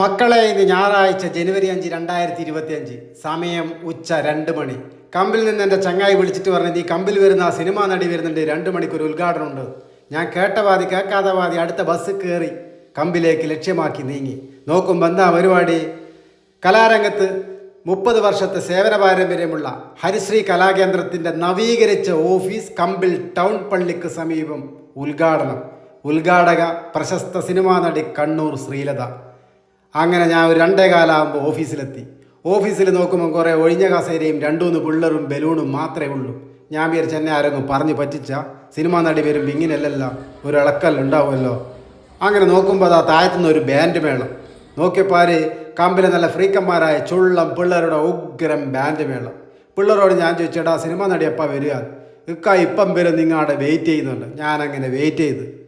മക്കളെ ഇന്ന് ഞായറാഴ്ച ജനുവരി അഞ്ച് രണ്ടായിരത്തി ഇരുപത്തി അഞ്ച് സമയം ഉച്ച രണ്ട് മണി. കമ്പിൽ നിന്ന് എന്റെ ചങ്ങായി വിളിച്ചിട്ട് പറഞ്ഞത് ഈ കമ്പിൽ വരുന്ന സിനിമാ നടി വരുന്നുണ്ട് രണ്ട് മണിക്കൂർ ഉദ്ഘാടനം ഉണ്ട്. ഞാൻ കേട്ട പാതി കേൾക്കാത്ത അടുത്ത ബസ് കയറി കമ്പിലേക്ക് ലക്ഷ്യമാക്കി നീങ്ങി. നോക്കുമ്പോൾ എന്താ പരിപാടി? കലാരംഗത്ത് മുപ്പത് വർഷത്തെ സേവന പാരമ്പര്യമുള്ള ഹരിശ്രീ കലാകേന്ദ്രത്തിന്റെ നവീകരിച്ച ഓഫീസ് കമ്പിൽ ടൗൺ പള്ളിക്ക് സമീപം ഉദ്ഘാടനം. ഉദ്ഘാടക പ്രശസ്ത സിനിമാ നടി കണ്ണൂർ ശ്രീലത. അങ്ങനെ ഞാൻ ഒരു രണ്ടേ കാലാകുമ്പോൾ ഓഫീസിലെത്തി. ഓഫീസിൽ നോക്കുമ്പോൾ കുറേ ഒഴിഞ്ഞ കസേരയും രണ്ടുമൂന്ന് പിള്ളറും ബലൂണും മാത്രമേ ഉള്ളൂ. ഞാൻ വിചാരിച്ച എന്നെ ആരെങ്കിലും പറഞ്ഞു പറ്റിച്ച സിനിമാ നടി വരുമ്പോൾ ഇങ്ങനെയല്ലല്ല ഒരു ഇളക്കൽ ഉണ്ടാവുമല്ലോ. അങ്ങനെ നോക്കുമ്പോൾ അതാ താഴത്തുനിന്ന് ഒരു ബാൻഡ് മേളം. നോക്കിയപ്പോൾ ആര്? കമ്പിലെ നല്ല ഫ്രീക്കന്മാരായ ചുള്ളം പിള്ളേരുടെ ഉഗ്രം ബാൻഡ് മേളം. പിള്ളേരോട് ഞാൻ ചോദിച്ചേട്ടാ സിനിമാ നടി എപ്പോൾ വരിക? ഇക്ക ഇപ്പം വരും നിങ്ങളുടെ വെയിറ്റ് ചെയ്യുന്നുണ്ട്. ഞാനങ്ങനെ വെയിറ്റ് ചെയ്ത്.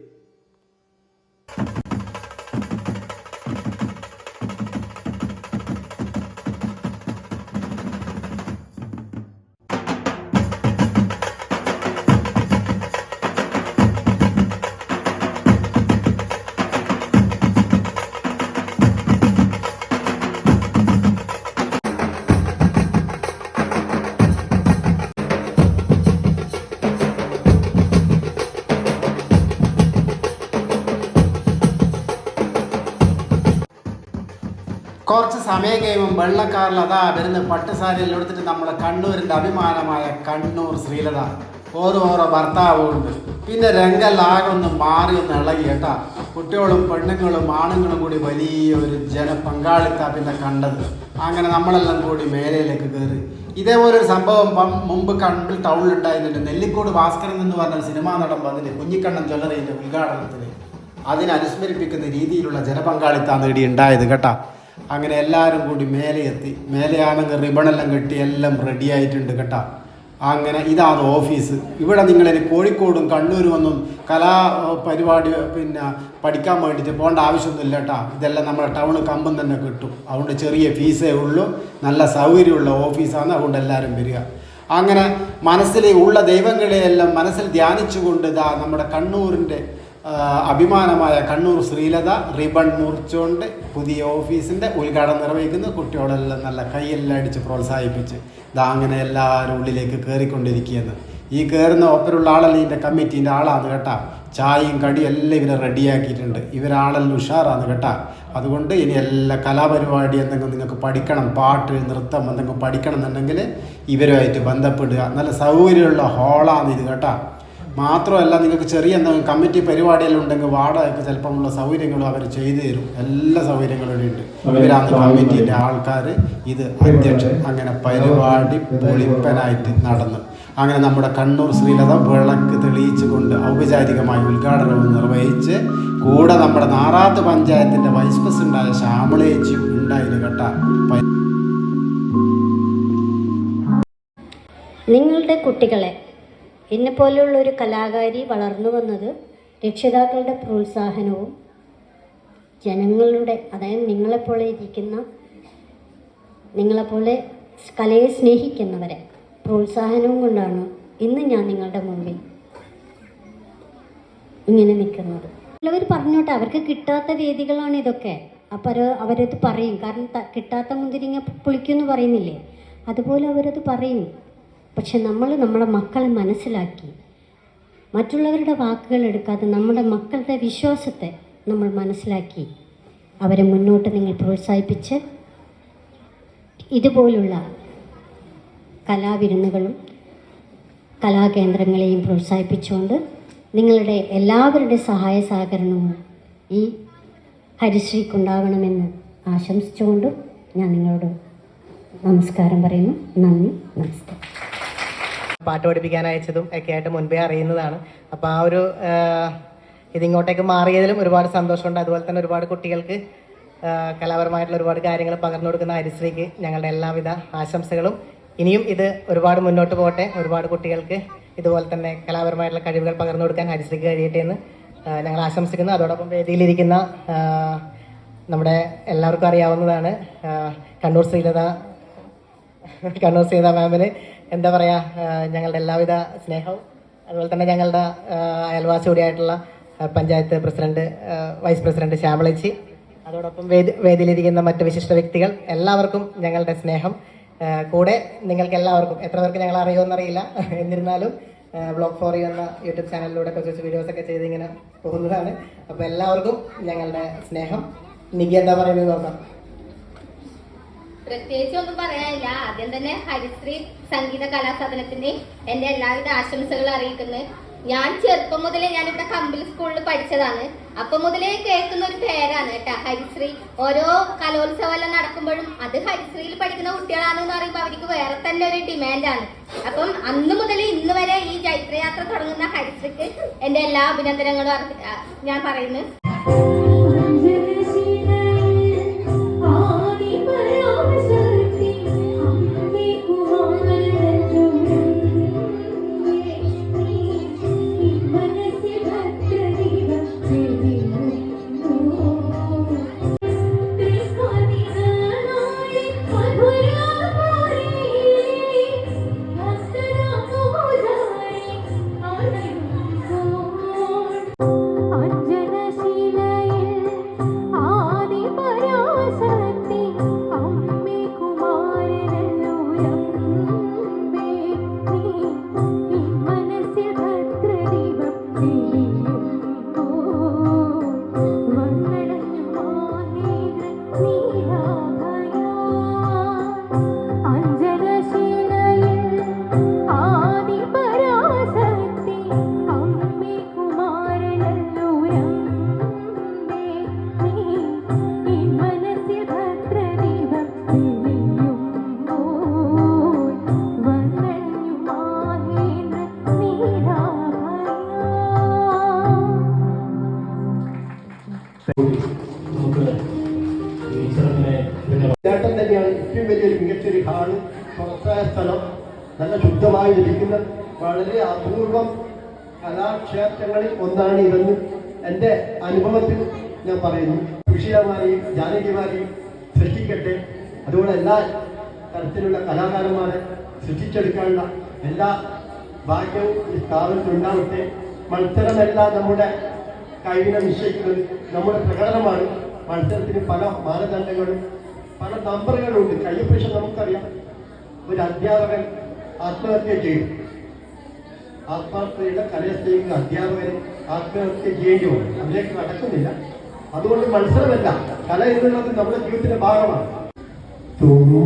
കുറച്ച് സമയം കഴിയുമ്പോൾ വെള്ളക്കാറിൽ അതാ വരുന്ന പട്ടുസാരിയിൽ എടുത്തിട്ട് നമ്മുടെ കണ്ണൂരിന്റെ അഭിമാനമായ കണ്ണൂർ ശ്രീലത. ഓരോ ഓരോ ഭർത്താവുണ്ട് പിന്നെ രംഗല്ലാകെ ഒന്ന് മാറി ഒന്ന് ഇളകി കേട്ടാ. കുട്ടികളും പെണ്ണുങ്ങളും ആണുങ്ങളും കൂടി വലിയൊരു ജനപങ്കാളിത്ത പിന്നെ കണ്ടത്. അങ്ങനെ നമ്മളെല്ലാം കൂടി മേലയിലേക്ക് കയറി. ഇതേപോലെ ഒരു സംഭവം മുമ്പ് കണ്ടിൽ ടൗണിൽ ഉണ്ടായിരുന്നുണ്ട് നെല്ലിക്കോട് ഭാസ്കരൻ എന്ന് പറഞ്ഞ സിനിമാ നടൻ വന്നിട്ട് കുഞ്ഞിക്കണ്ണൻ ജ്വല്ലറിന്റെ ഉദ്ഘാടനത്തിന് അതിനനുസ്മരിപ്പിക്കുന്ന രീതിയിലുള്ള ജനപങ്കാളിത്താണ് നേടി ഉണ്ടായത് കേട്ടാ. അങ്ങനെ എല്ലാവരും കൂടി മേലെ എത്തി. മേലെയാണെങ്കിൽ റിബണെല്ലാം കെട്ടി എല്ലാം റെഡി ആയിട്ടുണ്ട് കേട്ടോ. അങ്ങനെ ഇതാണ് ഓഫീസ് ഇവിടെ നിങ്ങൾ കോഴിക്കോടും കണ്ണൂരും ഒന്നും കലാ പരിപാടി പിന്നെ പഠിക്കാൻ വേണ്ടിയിട്ട് പോകേണ്ട ആവശ്യമൊന്നുമില്ല കേട്ടോ. ഇതെല്ലാം നമ്മുടെ ടൗൺ കമ്പം തന്നെ കിട്ടും. അതുകൊണ്ട് ചെറിയ ഫീസേ ഉള്ളൂ. നല്ല സൗകര്യമുള്ള ഓഫീസാണ് അതുകൊണ്ട് എല്ലാവരും വരിക. അങ്ങനെ മനസ്സിൽ ഉള്ള ദൈവങ്ങളെയെല്ലാം മനസ്സിൽ ധ്യാനിച്ചുകൊണ്ട് ഇതാ നമ്മുടെ കണ്ണൂരിന്റെ അഭിമാനമായ കണ്ണൂർ ശ്രീലത റിബൺ മുറിച്ചുകൊണ്ട് പുതിയ ഓഫീസിന്റെ ഉദ്ഘാടനം നിർവഹിക്കുന്നു. കുട്ടിയോടെല്ലാം നല്ല കൈയെല്ലാം അടിച്ച് പ്രോത്സാഹിപ്പിച്ച് ഇതാ അങ്ങനെ എല്ലാവരും ഉള്ളിലേക്ക് കയറിക്കൊണ്ടിരിക്കുകയെന്ന് ഈ കയറുന്ന ഒപ്പരുള്ള ആളല്ല ഇതിന്റെ കമ്മിറ്റീന്റെ ആളാണ് കേട്ടാ. ചായയും കടിയും എല്ലാം ഇവരെ റെഡിയാക്കിയിട്ടുണ്ട്. ഇവരാളെല്ലാം ഉഷാറാണ് കേട്ടാ. അതുകൊണ്ട് ഇനി എല്ലാ കലാപരിപാടി എന്തെങ്കിലും നിങ്ങൾക്ക് പഠിക്കണം പാട്ട് നൃത്തം എന്തെങ്കിലും പഠിക്കണം എന്നുണ്ടെങ്കിൽ ഇവരുമായിട്ട് ബന്ധപ്പെടുക. നല്ല സൗകര്യമുള്ള ഹോളാണ് ഇത് കേട്ടാ. മാത്രമല്ല നിങ്ങൾക്ക് ചെറിയ എന്തെങ്കിലും കമ്മിറ്റി പരിപാടിയെല്ലാം ഉണ്ടെങ്കിൽ വാടകയ്ക്ക് ചിലപ്പോൾ ഉള്ള സൗകര്യങ്ങളും അവർ ചെയ്തു തരും. എല്ലാ സൗകര്യങ്ങളും ഇവിടെ ഉണ്ട് ഇവരാണ് കമ്മിറ്റിന്റെ ആൾക്കാർ ഇത് അധ്യക്ഷൻ. അങ്ങനെ പരിപാടി പൊളിപ്പനായിട്ട് നടന്നു. അങ്ങനെ നമ്മുടെ കണ്ണൂർ ശ്രീലത വിളക്ക് തെളിയിച്ചുകൊണ്ട് ഔപചാരികമായി ഉദ്ഘാടനവും നിർവഹിച്ച് കൂടെ നമ്മുടെ നാറാത്ത് പഞ്ചായത്തിന്റെ വൈസ് പ്രസിഡന്റായ ശ്യാമളേച്ചിയും ഉണ്ടായിരുന്നു കേട്ടാ. നിങ്ങളുടെ കുട്ടികളെ എന്നെപ്പോലെയുള്ള ഒരു കലാകാരി വളർന്നു വന്നത് രക്ഷിതാക്കളുടെ പ്രോത്സാഹനവും ജനങ്ങളുടെ അതായത് നിങ്ങളെപ്പോലെ ഇരിക്കുന്ന നിങ്ങളെപ്പോലെ കലയെ സ്നേഹിക്കുന്നവരെ പ്രോത്സാഹനവും കൊണ്ടാണ് ഇന്ന് ഞാൻ നിങ്ങളുടെ മുമ്പിൽ ഇങ്ങനെ നിൽക്കുന്നത്. അവർ പറഞ്ഞോട്ടെ അവർക്ക് കിട്ടാത്ത വേദികളാണ് ഇതൊക്കെ. അപ്പോൾ അവർ അവരത് പറയും. കാരണം കിട്ടാത്ത മുന്തിരിങ്ങ പുളിക്കുമെന്ന് പറയുന്നില്ലേ? അതുപോലെ അവരത് പറയും. പക്ഷെ നമ്മൾ നമ്മുടെ മക്കളെ മനസ്സിലാക്കി. മറ്റുള്ളവരുടെ വാക്കുകൾ എടുക്കാതെ നമ്മുടെ മക്കളുടെ വിശ്വാസത്തെ നമ്മൾ മനസ്സിലാക്കി. അവരെ മുന്നോട്ട് നിങ്ങൾ പ്രോത്സാഹിപ്പിച്ച് ഇതുപോലുള്ള കലാവിരുന്നുകളും കലാകേന്ദ്രങ്ങളെയും പ്രോത്സാഹിപ്പിച്ചുകൊണ്ട് നിങ്ങളുടെ എല്ലാവരുടെ സഹായ സഹകരണവും ഈ ഹരിശ്രീക്കുണ്ടാകണമെന്ന് ആശംസിച്ചുകൊണ്ടും ഞാൻ നിങ്ങളോട് നമസ്കാരം പറയുന്നു. നന്ദി നമസ്കാരം. പാട്ട് പഠിപ്പിക്കാൻ അയച്ചതും ഒക്കെ ആയിട്ട് മുൻപേ അറിയുന്നതാണ്. അപ്പോൾ ആ ഒരു ഇതിങ്ങോട്ടേക്ക് മാറിയതിലും ഒരുപാട് സന്തോഷമുണ്ട്. അതുപോലെ തന്നെ ഒരുപാട് കുട്ടികൾക്ക് കലാപരമായിട്ടുള്ള ഒരുപാട് കാര്യങ്ങൾ പകർന്നു കൊടുക്കുന്ന ഹരിശ്രീക്ക് ഞങ്ങളുടെ എല്ലാവിധ ആശംസകളും. ഇനിയും ഇത് ഒരുപാട് മുന്നോട്ട് പോകട്ടെ. ഒരുപാട് കുട്ടികൾക്ക് ഇതുപോലെ തന്നെ കലാപരമായിട്ടുള്ള കഴിവുകൾ പകർന്നു കൊടുക്കാൻ ഹരിശ്രീക്ക് കഴിയട്ടെ എന്ന് ഞങ്ങൾ ആശംസിക്കുന്നു. അതോടൊപ്പം വേദിയിലിരിക്കുന്ന നമ്മുടെ എല്ലാവർക്കും അറിയാവുന്നതാണ് കണ്ണൂർ ശ്രീലത കണ്ണൂർ ശ്രീലത മാമിന് എന്താ പറയുക ഞങ്ങളുടെ എല്ലാവിധ സ്നേഹവും അതുപോലെ തന്നെ ഞങ്ങളുടെ അയൽവാസി കൂടിയായിട്ടുള്ള പഞ്ചായത്ത് പ്രസിഡന്റ് വൈസ് പ്രസിഡന്റ് ശ്യാമളച്ചി അതോടൊപ്പം വേദി വേദിയിലിരിക്കുന്ന മറ്റ് വിശിഷ്ട വ്യക്തികൾ എല്ലാവർക്കും ഞങ്ങളുടെ സ്നേഹം. കൂടെ നിങ്ങൾക്ക് എല്ലാവർക്കും എത്ര പേർക്ക് ഞങ്ങൾ അറിയുമെന്നറിയില്ല എന്നിരുന്നാലും ബ്ലോഗ് ഫോറി എന്ന യൂട്യൂബ് ചാനലിലൂടെ കുറച്ച് വീഡിയോസ് ഒക്കെ ചെയ്ത് ഇങ്ങനെ പോകുന്നതാണ്. അപ്പോൾ എല്ലാവർക്കും ഞങ്ങളുടെ സ്നേഹം. നിഖി എന്താ പറയുന്നത് നോക്കാം. പ്രത്യേകിച്ച് ഒന്നും പറയാനില്ല. ആദ്യം തന്നെ ഹരിശ്രീ സംഗീത കലാസാധനത്തിന്റെ എന്റെ എല്ലാവിധ ആശംസകൾ അറിയിക്കുന്നു. ഞാൻ ചെറുപ്പം മുതലേ ഞാനിവിടെ കമ്പിൽ സ്കൂളിൽ പഠിച്ചതാണ്. അപ്പൊ മുതലേ കേൾക്കുന്ന ഒരു പേരാണ് കേട്ടാ ഹരിശ്രീ. ഓരോ കലോത്സവം എല്ലാം നടക്കുമ്പോഴും അത് ഹരിശ്രീയിൽ പഠിക്കുന്ന കുട്ടികളാണെന്ന് പറയുമ്പോൾ അവർക്ക് വേറെ തന്നെ ഒരു ഡിമാൻഡാണ്. അപ്പം അന്ന് മുതൽ ഇന്ന് വരെ ഈ ജൈത്രയാത്ര തുടങ്ങുന്ന ഹരിശ്രീക്ക് എന്റെ എല്ലാ അഭിനന്ദനങ്ങളും ഞാൻ പറയുന്നു. സ്ഥലം നല്ല ശുദ്ധമായി ലഭിക്കുന്ന വളരെ അപൂർവം കലാക്ഷേത്രങ്ങളിൽ ഒന്നാണ് ഇതെന്ന് എന്റെ അനുഭവത്തിൽ ഞാൻ പറയുന്നു. സുശീലമാരെയും ജാനകിമാരെയും സൃഷ്ടിക്കട്ടെ. അതുകൊണ്ട് എല്ലാ തരത്തിലുള്ള കലാകാരന്മാരെ സൃഷ്ടിച്ചെടുക്കാനുള്ള എല്ലാ ഭാഗ്യവും ഈ സ്ഥാപനത്തിൽ ഉണ്ടാവട്ടെ. മത്സരമല്ല നമ്മുടെ കഴിവിനെ നിശ്ചയിക്കുന്നത് നമ്മുടെ പ്രകടനമാണ്. മത്സരത്തിന് പല മാനദണ്ഡങ്ങളും പല നമ്പറുകളും ഉണ്ട് കയ്യപ്പുരുഷൻ നമുക്കറിയാം. ഒരു അധ്യാപകൻ ആത്മഹത്യ ചെയ്യും ആത്മഹത്യയുടെ സ്നേഹിക്കുന്ന അധ്യാപകൻ ആത്മഹത്യ ചെയ്യുകയോ അതിലേക്ക് നടക്കുന്നില്ല. അതുകൊണ്ട് മത്സരമല്ല കല എന്നുള്ളത് നമ്മുടെ ജീവിതത്തിന്റെ ഭാഗമാണ്. തുമ്പു